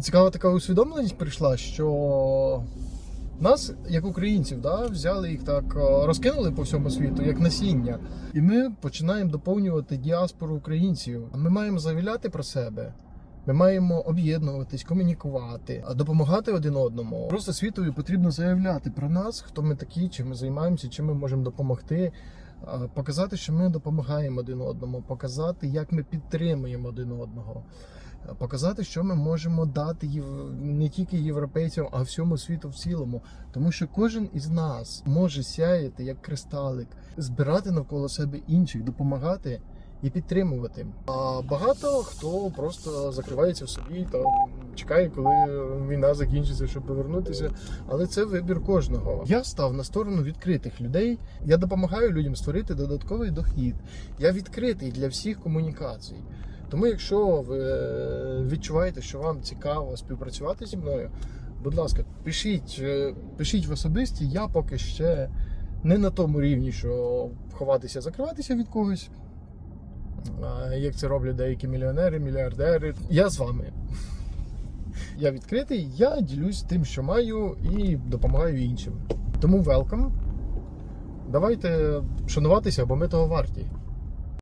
цікава така усвідомленість прийшла, що нас, як українців, да, взяли їх так, е, розкинули по всьому світу, як насіння. І ми починаємо доповнювати діаспору українців. Ми маємо заявляти про себе. Ми маємо об'єднуватись, комунікувати, а допомагати один одному. Просто світові потрібно заявляти про нас, хто ми такі, чим ми займаємося, чим ми можемо допомогти. А, Показати, що ми допомагаємо один одному, показати, як ми підтримуємо один одного, показати, що ми можемо дати не тільки європейцям, а всьому світу в цілому. Тому що кожен із нас може сяяти як кристалик, збирати навколо себе інших, допомагати і підтримувати. А багато хто просто закривається в собі та чекає, коли війна закінчиться, щоб повернутися. Але це вибір кожного. Я став на сторону відкритих людей. Я допомагаю людям створити додатковий дохід. Я відкритий для всіх комунікацій. Тому, якщо ви е, відчуваєте, що вам цікаво співпрацювати зі мною, будь ласка, пишіть, е, пишіть в особисті. Я поки ще не на тому рівні, що ховатися, закриватися від когось. Як це роблять деякі мільйонери, мільярдери. Я з вами. Я відкритий, я ділюсь тим, що маю, і допомагаю іншим. Тому welcome. Давайте шануватися, бо ми того варті.